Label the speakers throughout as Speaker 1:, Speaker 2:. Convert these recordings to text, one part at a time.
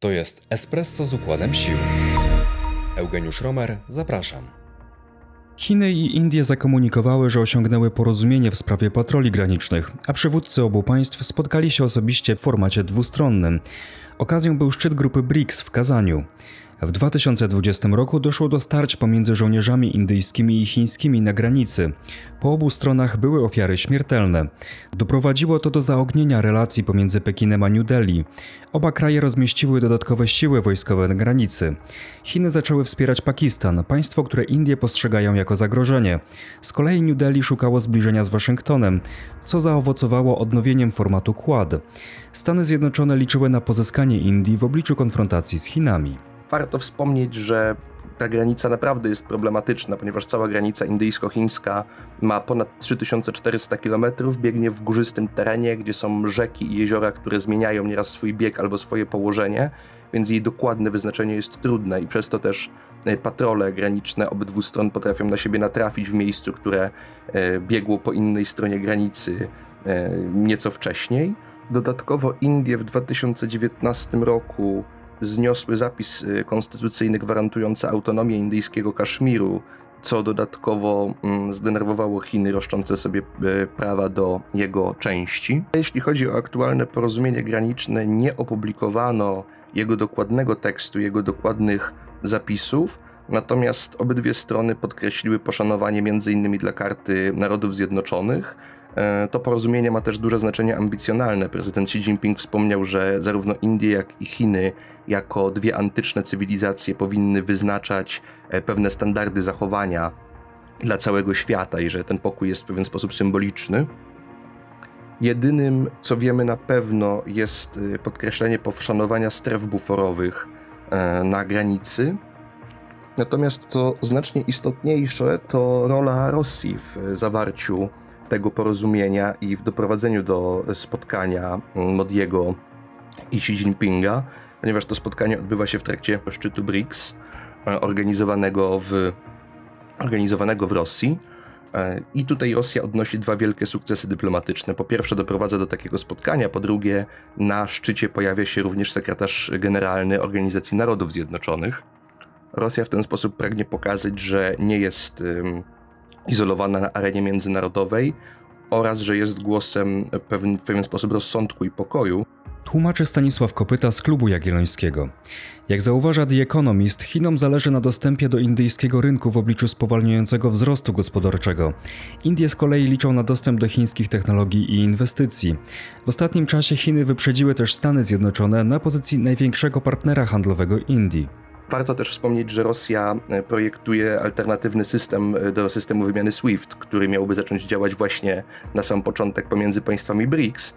Speaker 1: To jest Espresso z układem sił. Eugeniusz Romer, zapraszam. Chiny i Indie zakomunikowały, że osiągnęły porozumienie w sprawie patroli granicznych, a przywódcy obu państw spotkali się osobiście w formacie dwustronnym. Okazją był szczyt grupy BRICS w Kazaniu. W 2020 roku doszło do starć pomiędzy żołnierzami indyjskimi i chińskimi na granicy. Po obu stronach były ofiary śmiertelne. Doprowadziło to do zaognienia relacji pomiędzy Pekinem a New Delhi. Oba kraje rozmieściły dodatkowe siły wojskowe na granicy. Chiny zaczęły wspierać Pakistan, państwo, które Indie postrzegają jako zagrożenie. Z kolei New Delhi szukało zbliżenia z Waszyngtonem, co zaowocowało odnowieniem formatu Quad. Stany Zjednoczone liczyły na pozyskanie Indii w obliczu konfrontacji z Chinami.
Speaker 2: Warto wspomnieć, że ta granica naprawdę jest problematyczna, ponieważ cała granica indyjsko-chińska ma ponad 3400 km, biegnie w górzystym terenie, gdzie są rzeki i jeziora, które zmieniają nieraz swój bieg albo swoje położenie, więc jej dokładne wyznaczenie jest trudne i przez to też e, patrole graniczne obydwu stron potrafią na siebie natrafić w miejscu, które e, biegło po innej stronie granicy e, nieco wcześniej. Dodatkowo Indie w 2019 roku zniosły zapis y, konstytucyjny gwarantujący autonomię indyjskiego Kaszmiru, co dodatkowo mm, zdenerwowało Chiny roszczące sobie y, prawa do jego części. Jeśli chodzi o aktualne porozumienie graniczne, nie opublikowano jego dokładnego tekstu, jego dokładnych zapisów, natomiast obydwie strony podkreśliły poszanowanie m.in. dla Karty Narodów Zjednoczonych, to porozumienie ma też duże znaczenie ambicjonalne. Prezydent Xi Jinping wspomniał, że zarówno Indie, jak i Chiny, jako dwie antyczne cywilizacje, powinny wyznaczać e, pewne standardy zachowania dla całego świata i że ten pokój jest w pewien sposób symboliczny. Jedynym, co wiemy na pewno, jest e, podkreślenie poszanowania stref buforowych na granicy. Natomiast co znacznie istotniejsze, to rola Rosji w zawarciu tego porozumienia i w doprowadzeniu do spotkania Modiego i Xi Jinpinga, ponieważ to spotkanie odbywa się w trakcie szczytu BRICS e, organizowanego w, organizowanego w Rosji. E, I tutaj Rosja odnosi dwa wielkie sukcesy dyplomatyczne. Po pierwsze, doprowadza do takiego spotkania, po drugie, na szczycie pojawia się również sekretarz generalny Organizacji Narodów Zjednoczonych. Rosja w ten sposób pragnie pokazać, że nie jest izolowana na arenie międzynarodowej oraz, że jest głosem pewien, w pewien sposób rozsądku i pokoju.
Speaker 1: Tłumaczy Stanisław Kopyta z Klubu Jagiellońskiego. Jak zauważa The Economist, Chinom zależy na dostępie do indyjskiego rynku w obliczu spowalniającego wzrostu gospodarczego. Indie z kolei liczą na dostęp do chińskich technologii i inwestycji. W ostatnim czasie Chiny wyprzedziły też Stany Zjednoczone na pozycji największego partnera handlowego Indii.
Speaker 2: Warto też wspomnieć, że Rosja e, projektuje alternatywny system e, do systemu wymiany SWIFT, który miałby zacząć działać właśnie na sam początek pomiędzy państwami BRICS.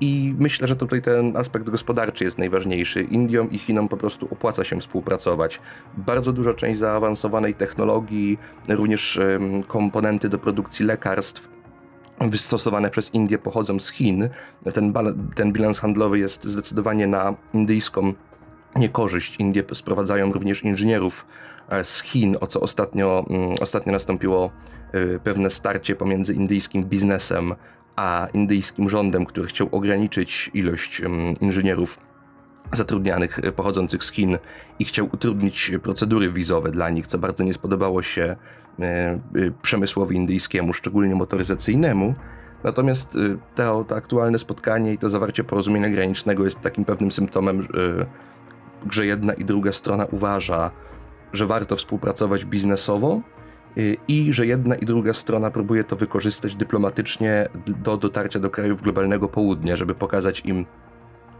Speaker 2: I myślę, że tutaj ten aspekt gospodarczy jest najważniejszy. Indiom i Chinom po prostu opłaca się współpracować. Bardzo duża część zaawansowanej technologii, również komponenty do produkcji lekarstw wystosowane przez Indię pochodzą z Chin. Ten, ten bilans handlowy jest zdecydowanie na indyjską niekorzyść. Indie sprowadzają również inżynierów e, z Chin, o co ostatnio, mm, ostatnio nastąpiło e, pewne starcie pomiędzy indyjskim biznesem a indyjskim rządem, który chciał ograniczyć ilość mm, inżynierów zatrudnianych e, pochodzących z Chin i chciał utrudnić procedury wizowe dla nich, co bardzo nie spodobało się przemysłowi indyjskiemu, szczególnie motoryzacyjnemu. Natomiast to, to aktualne spotkanie i to zawarcie porozumienia granicznego jest takim pewnym symptomem że jedna i druga strona uważa, że warto współpracować biznesowo y, i że jedna i druga strona próbuje to wykorzystać dyplomatycznie do dotarcia do krajów globalnego południa, żeby pokazać im,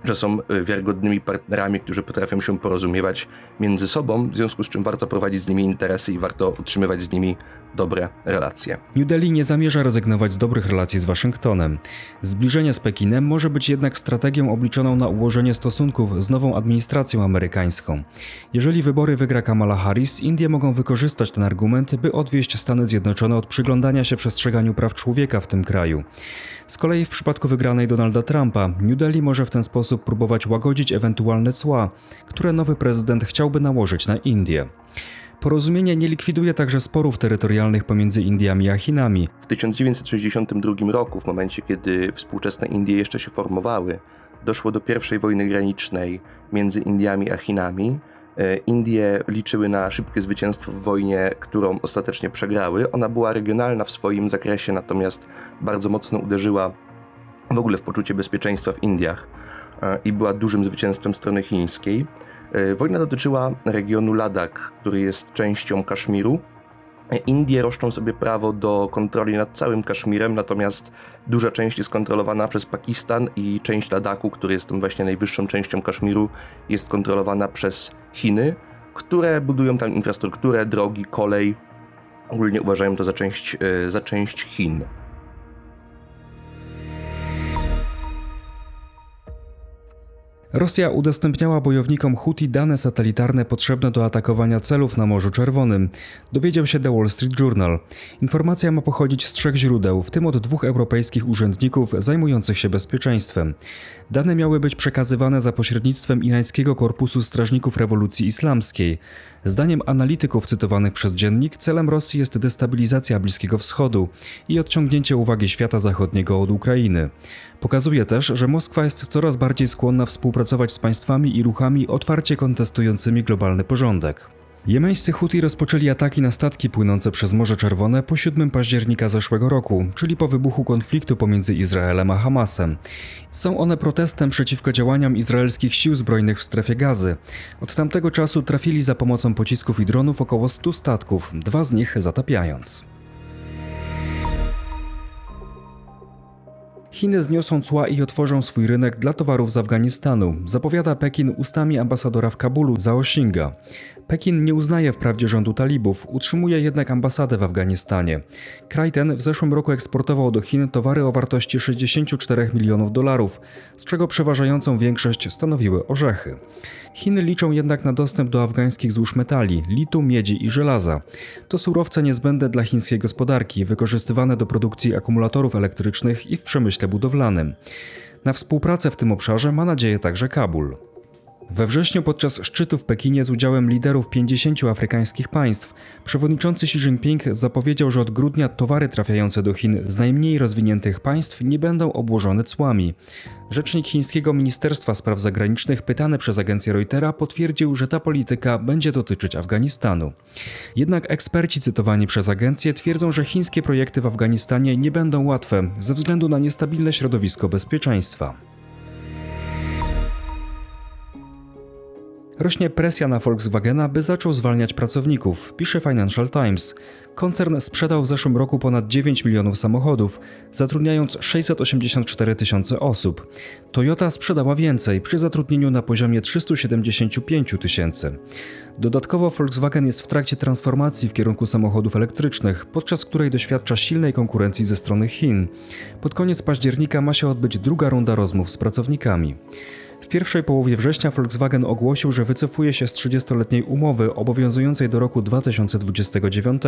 Speaker 2: że są y, wiarygodnymi partnerami, którzy potrafią się porozumiewać między sobą, w związku z czym warto prowadzić z nimi interesy i warto utrzymywać z nimi dobre relacje.
Speaker 1: New Delhi nie zamierza rezygnować z dobrych relacji z Waszyngtonem. Zbliżenie z Pekinem może być jednak strategią obliczoną na ułożenie stosunków z nową administracją amerykańską. Jeżeli wybory wygra Kamala Harris, Indie mogą wykorzystać ten argument, by odwieść Stany Zjednoczone od przyglądania się przestrzeganiu praw człowieka w tym kraju. Z kolei w przypadku wygranej Donalda Trumpa, New Delhi może w ten sposób próbować łagodzić ewentualne cła, które nowy prezydent chciałby nałożyć na Indie. Porozumienie nie likwiduje także sporów terytorialnych pomiędzy Indiami a Chinami.
Speaker 2: W 1962 roku, w momencie kiedy współczesne Indie jeszcze się formowały, doszło do pierwszej wojny granicznej między Indiami a Chinami. E, Indie liczyły na szybkie zwycięstwo w wojnie, którą ostatecznie przegrały. Ona była regionalna w swoim zakresie, natomiast bardzo mocno uderzyła w ogóle w poczucie bezpieczeństwa w Indiach e, i była dużym zwycięstwem strony chińskiej. E, Wojna dotyczyła regionu Ladakh, który jest częścią Kaszmiru. Indie roszczą sobie prawo do kontroli nad całym Kaszmirem, natomiast duża część jest kontrolowana przez Pakistan i część Ladaku, który jest tą właśnie najwyższą częścią Kaszmiru, jest kontrolowana przez Chiny, które budują tam infrastrukturę, drogi, kolej. Ogólnie uważają to za część, e, za część Chin.
Speaker 1: Rosja udostępniała bojownikom Houthi dane satelitarne potrzebne do atakowania celów na Morzu Czerwonym, dowiedział się The Wall Street Journal. Informacja ma pochodzić z trzech źródeł, w tym od dwóch europejskich urzędników zajmujących się bezpieczeństwem. Dane miały być przekazywane za pośrednictwem irańskiego Korpusu Strażników Rewolucji Islamskiej. Zdaniem analityków cytowanych przez dziennik, celem Rosji jest destabilizacja Bliskiego Wschodu i odciągnięcie uwagi świata zachodniego od Ukrainy. Pokazuje też, że Moskwa jest coraz bardziej skłonna współpracować z państwami i ruchami otwarcie kontestującymi globalny porządek. Jemeńscy Huti rozpoczęli ataki na statki płynące przez Morze Czerwone po 7 października zeszłego roku, czyli po wybuchu konfliktu pomiędzy Izraelem a Hamasem. Są one protestem przeciwko działaniom izraelskich sił zbrojnych w strefie gazy. Od tamtego czasu trafili za pomocą pocisków i dronów około 100 statków, dwa z nich zatapiając. Chiny zniosą cła i otworzą swój rynek dla towarów z Afganistanu, zapowiada Pekin ustami ambasadora w Kabulu Zhao Xinga. Pekin nie uznaje wprawdzie rządu talibów, utrzymuje jednak ambasadę w Afganistanie. Kraj ten w zeszłym roku eksportował do Chin towary o wartości 64 milionów dolarów, z czego przeważającą większość stanowiły orzechy. Chiny liczą jednak na dostęp do afgańskich złóż metali, litu, miedzi i żelaza. To surowce niezbędne dla chińskiej gospodarki, wykorzystywane do produkcji akumulatorów elektrycznych i w przemyśle budowlanym. Na współpracę w tym obszarze ma nadzieję także Kabul. We wrześniu podczas szczytu w Pekinie z udziałem liderów 50 afrykańskich państw, przewodniczący Xi Jinping zapowiedział, że od grudnia towary trafiające do Chin z najmniej rozwiniętych państw nie będą obłożone cłami. Rzecznik chińskiego Ministerstwa Spraw Zagranicznych pytany przez agencję Reutera potwierdził, że ta polityka będzie dotyczyć Afganistanu. Jednak eksperci cytowani przez agencję twierdzą, że chińskie projekty w Afganistanie nie będą łatwe ze względu na niestabilne środowisko bezpieczeństwa. Rośnie presja na Volkswagena, by zaczął zwalniać pracowników, pisze Financial Times. Koncern sprzedał w zeszłym roku ponad 9 milionów samochodów, zatrudniając 684 tysiące osób. Toyota sprzedała więcej, przy zatrudnieniu na poziomie 375 tysięcy. Dodatkowo Volkswagen jest w trakcie transformacji w kierunku samochodów elektrycznych, podczas której doświadcza silnej konkurencji ze strony Chin. Pod koniec października ma się odbyć druga runda rozmów z pracownikami. W pierwszej połowie września Volkswagen ogłosił, że wycofuje się z 30-letniej umowy obowiązującej do roku 2029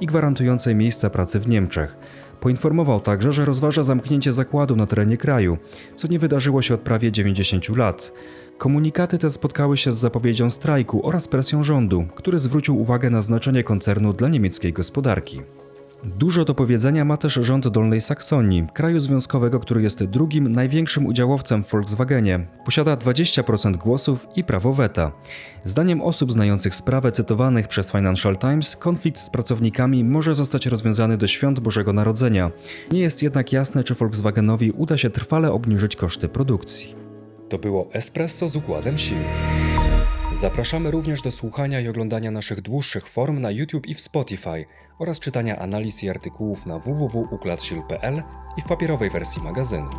Speaker 1: i gwarantującej miejsca pracy w Niemczech. Poinformował także, że rozważa zamknięcie zakładu na terenie kraju, co nie wydarzyło się od prawie 90 lat. Komunikaty te spotkały się z zapowiedzią strajku oraz presją rządu, który zwrócił uwagę na znaczenie koncernu dla niemieckiej gospodarki. Dużo do powiedzenia ma też rząd Dolnej Saksonii, kraju związkowego, który jest drugim największym udziałowcem w Volkswagenie. Posiada 20% głosów i prawo weta. Zdaniem osób znających sprawę cytowanych przez Financial Times, konflikt z pracownikami może zostać rozwiązany do świąt Bożego Narodzenia. Nie jest jednak jasne, czy Volkswagenowi uda się trwale obniżyć koszty produkcji. To było Espresso z układem sił. Zapraszamy również do słuchania i oglądania naszych dłuższych form na YouTube i w Spotify oraz czytania analiz i artykułów na www.układsil.pl i w papierowej wersji magazynu.